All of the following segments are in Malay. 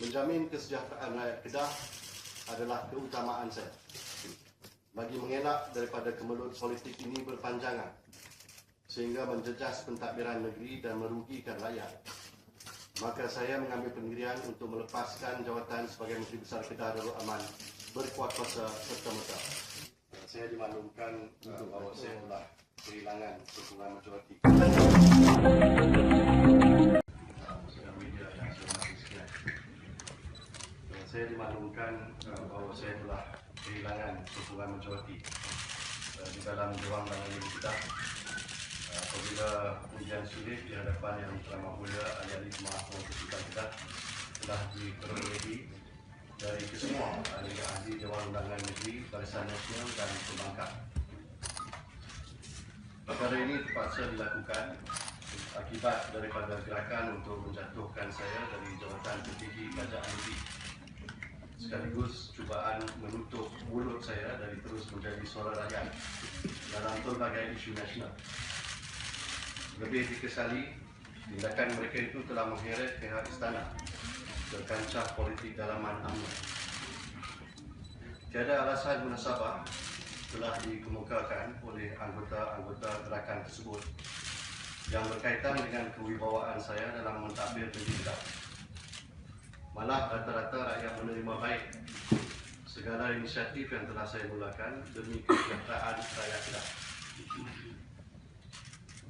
Menjamin kesejahteraan rakyat Kedah adalah keutamaan saya. Bagi mengelak daripada kemelut politik ini berpanjangan sehingga menjejas pentadbiran negeri dan merugikan rakyat. Maka saya mengambil pendirian untuk melepaskan jawatan sebagai Menteri Besar Kedah Darul Aman berkuat kuasa serta-merta. Saya dimaklumkan bahawa saya telah kehilangan dukungan majoriti. Saya dimaklumkan uh, bahawa saya telah kehilangan dukungan majoriti uh, di dalam Dewan Bangan Negeri Kedah Uh, apabila ujian sulit di hadapan yang teramat mulia ahli-ahli jemaah Konstitusi Kedah telah diperolehi dari kesemua ahli-ahli Dewan Undangan Negeri, Barisan Nasional dan Perbankan. Perkara ini terpaksa dilakukan akibat daripada gerakan untuk menjatuhkan saya dari jawatan tertinggi kerajaan negeri sekaligus cubaan menutup mulut saya dari terus menjadi suara rakyat dalam pelbagai isu nasional. Lebih dikesali, tindakan mereka itu telah mengheret pihak istana ke kancah politik dalaman UMNO. Tiada alasan munasabah telah dikemukakan oleh anggota-anggota gerakan tersebut yang berkaitan dengan kewibawaan saya dalam mentadbir pendidikan. Malah rata-rata rakyat menerima baik segala inisiatif yang telah saya mulakan demi kesejahteraan rakyat Kedah.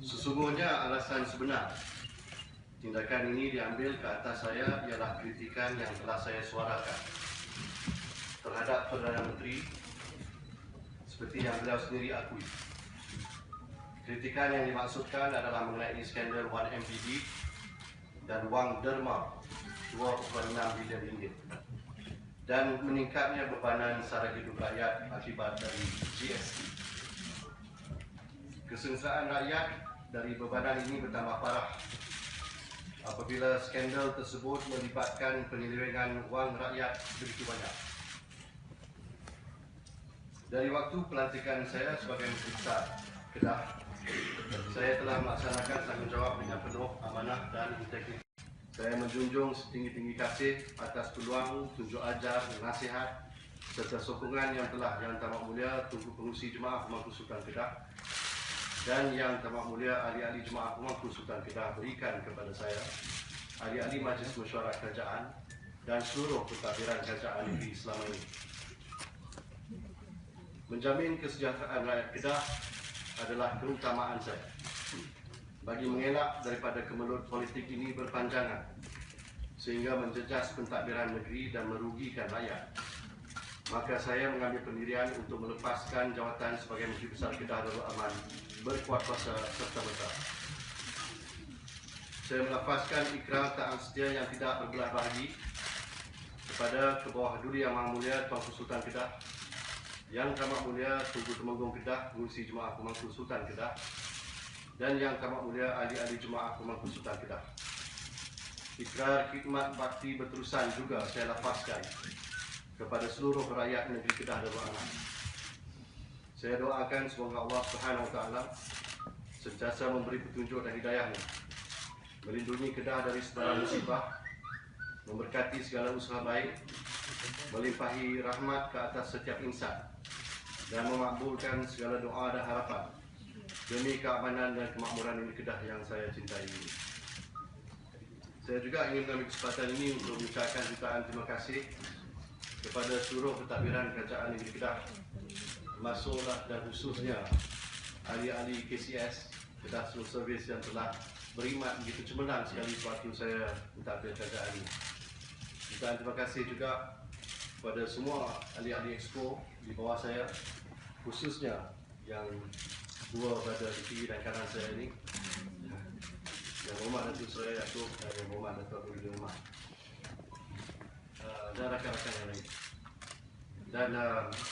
Sesungguhnya alasan sebenar tindakan ini diambil ke atas saya ialah kritikan yang telah saya suarakan terhadap Perdana Menteri seperti yang beliau sendiri akui. Kritikan yang dimaksudkan adalah mengenai skandal 1MPD dan wang derma 2.6 bilion ringgit dan meningkatnya bebanan sara hidup rakyat akibat dari GST. Kesengsaraan rakyat dari bebanan ini bertambah parah apabila skandal tersebut melibatkan penyelewengan wang rakyat begitu banyak. Dari waktu pelantikan saya sebagai Menteri Besar Kedah, saya telah melaksanakan tanggungjawab dengan penuh amanah dan integritas. Saya menjunjung setinggi-tinggi kasih atas peluang, tunjuk ajar, nasihat serta sokongan yang telah Yang Tamat Mulia Tunku Pengurusi Jemaah Pemangku Sultan Kedah dan Yang Tamat Mulia ahli-ahli Jemaah Pemangku Sultan Kedah berikan kepada saya, ahli-ahli Majlis Mesyuarat Kerajaan dan seluruh pentadbiran kerajaan negeri selama ini. Menjamin kesejahteraan rakyat Kedah adalah keutamaan saya. Bagi mengelak daripada kemelut politik ini berpanjangan sehingga menjejas pentadbiran negeri dan merugikan rakyat. Maka saya mengambil pendirian untuk melepaskan jawatan sebagai Menteri Besar Kedah Darul Aman berkuat kuasa serta-merta. Saya melafazkan ikrar taat setia yang tidak berbelah bahagi kepada Kebawah Duli Yang Maha Mulia Tuanku Sultan Kedah yang Tamat Mulia Tunku Temenggung Kedah Pengurusi Jemaah Pemangku Sultan Kedah dan Yang Tamat Mulia Ahli-Ahli Jemaah Pemangku Sultan Kedah. Ikrar khidmat bakti berterusan juga saya lafazkan kepada seluruh rakyat negeri Kedah dan Aman. Saya doakan semoga Allah Subhanahu Taala sentiasa memberi petunjuk dan hidayahnya, melindungi Kedah dari segala musibah, memberkati segala usaha baik, melimpahi rahmat ke atas setiap insan dan memakbulkan segala doa dan harapan demi keamanan dan kemakmuran negeri Kedah yang saya cintai ini. Saya juga ingin mengambil kesempatan ini untuk mengucapkan jutaan terima kasih kepada seluruh pentadbiran kerajaan negeri Kedah termasuklah dan khususnya ahli-ahli KCS Kedah Civil Service yang telah berimat begitu cemerlang sekali sewaktu saya mentadbir kerajaan ini. Jutaan terima kasih juga kepada semua ahli-ahli expo di bawah saya khususnya yang dua berada di kiri dan kanan saya ini. Yang hormat Datuk Suraya Yaakob dan yang hormat Datuk Abdul Rahman uh, dan rakan-rakan yang lain. Dan uh,